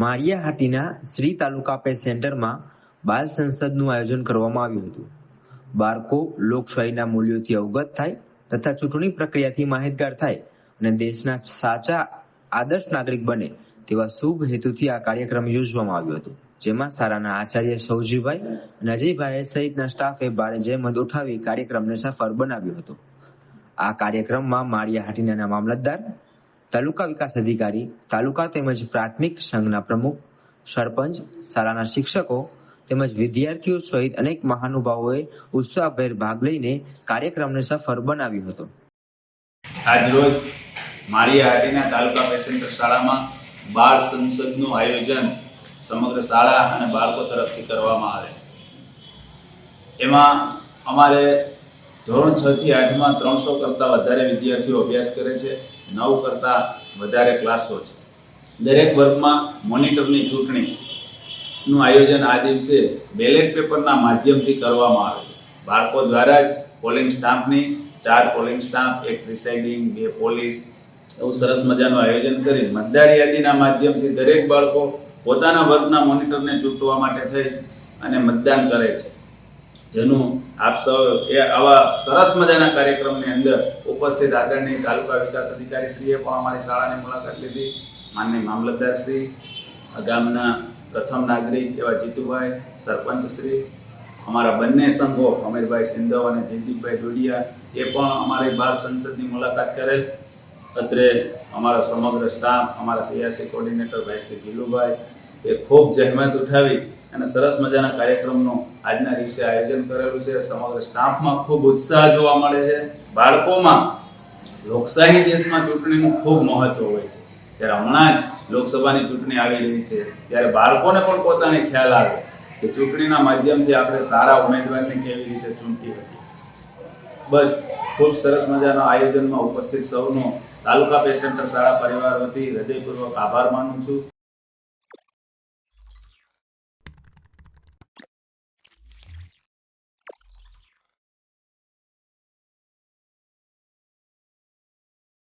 માળિયાહાટીના શ્રી તાલુકા pay સેન્ટરમાં બાલ સંસદનું આયોજન કરવામાં આવ્યું હતું. બાળકો લોકશાહીના મૂલ્યોથી અવગત થાય તથા ચૂંટણી પ્રક્રિયાથી માહિતગાર થાય અને દેશના સાચા, આદર્શ નાગરિક બને તેવા શુભ હેતુથી આ કાર્યક્રમ યોજવામાં આવ્યો હતો. જેમાં સારાના આચાર્ય સૌજીભાઈ અને સહિતના સ્ટાફે ભારે જહેમત ઉઠાવી કાર્યક્રમને સફળ બનાવ્યો હતો. આ કાર્યક્રમમાં માળિયાહાટીના મામલતદાર તાલુકા વિકાસ અધિકારી, તાલુકા તેમજ પ્રાથમિક સંઘના પ્રમુખ, સરપંચ, શાળાના શિક્ષકો તેમજ વિદ્યાર્થીઓ સહિત અનેક મહાનુભાવોએ ઉત્સાહભેર ભાગ લઈને કાર્યક્રમને સફળ બનાવ્યો હતો. આજરોજ હાટીના તાલુકા પેસેન્ટર શાળામાં બાળ સંસદનું આયોજન સમગ્ર શાળા અને બાળકો તરફથી કરવામાં આવે. એમાં અમારે ધોરણ છ થી આઠમાં ત્રણસો કરતાં વધારે વિદ્યાર્થીઓ અભ્યાસ કરે છે. નવ કરતાં વધારે ક્લાસો છે. દરેક વર્ગમાં મોનિટરની ચૂંટણીનું આયોજન આ દિવસે બેલેટ પેપરના માધ્યમથી કરવામાં આવે બાળકો દ્વારા જ પોલિંગ સ્ટામ્પની ચાર પોલિંગ સ્ટામ્પ એક પ્રિસાઇડિંગ, બે પોલીસ, એવું સરસ મજાનું આયોજન કરી મતદાર યાદીના માધ્યમથી દરેક બાળકો પોતાના વર્ગના મોનિટરને ચૂંટવા માટે થઈ અને મતદાન કરે છે. જેનું આપ સૌ એ આવા સરસ મજાના કાર્યક્રમની અંદર ઉપસ્થિત આદરણીય તાલુકા વિકાસ અધિકારી શ્રીએ પણ અમારી શાળાની મુલાકાત લીધી. માનની મામલતદાર શ્રી ગામના પ્રથમ નાગરિક એવા જીતુભાઈ સરપંચ શ્રી અમારા બંને સંઘો, અમીરભાઈ સિંધવ અને જયદીપભાઈ ડોડિયા, એ પણ અમારી બાળ સંસદની મુલાકાત કરેલ. અત્રે અમારો સમગ્ર સ્ટાફ, અમારા સીઆરસી કોર્ડિનેટર ભાઈ શ્રી જીલુભાઈ, એ ખૂબ જહેમત ઉઠાવી અને સરસ મજાના કાર્યક્રમનું આજના દિવસે આયોજન કરેલું છે. સમગ્ર સ્ટાફમાં ખૂબ ઉત્સાહ જોવા મળે છે. બાળકોમાં લોકશાહી દેશમાં ચૂંટણીનું ખૂબ મહત્વ હોય છે. ત્યારે હમણાં જ લોકસભાની ચૂંટણી આવી રહી છે. ત્યારે બાળકોને પણ પોતાને ખ્યાલ આવે કે ચૂંટણીના માધ્યમથી આપણે સારા ઉમેદવારને કેવી રીતે ચૂંટી હતી બસ, ખૂબ સરસ મજાના આયોજનમાં ઉપસ્થિત સૌનો તાલુકા પેસેન્ટર શાળા પરિવાર વતી હૃદયપૂર્વક આભાર માનું છું.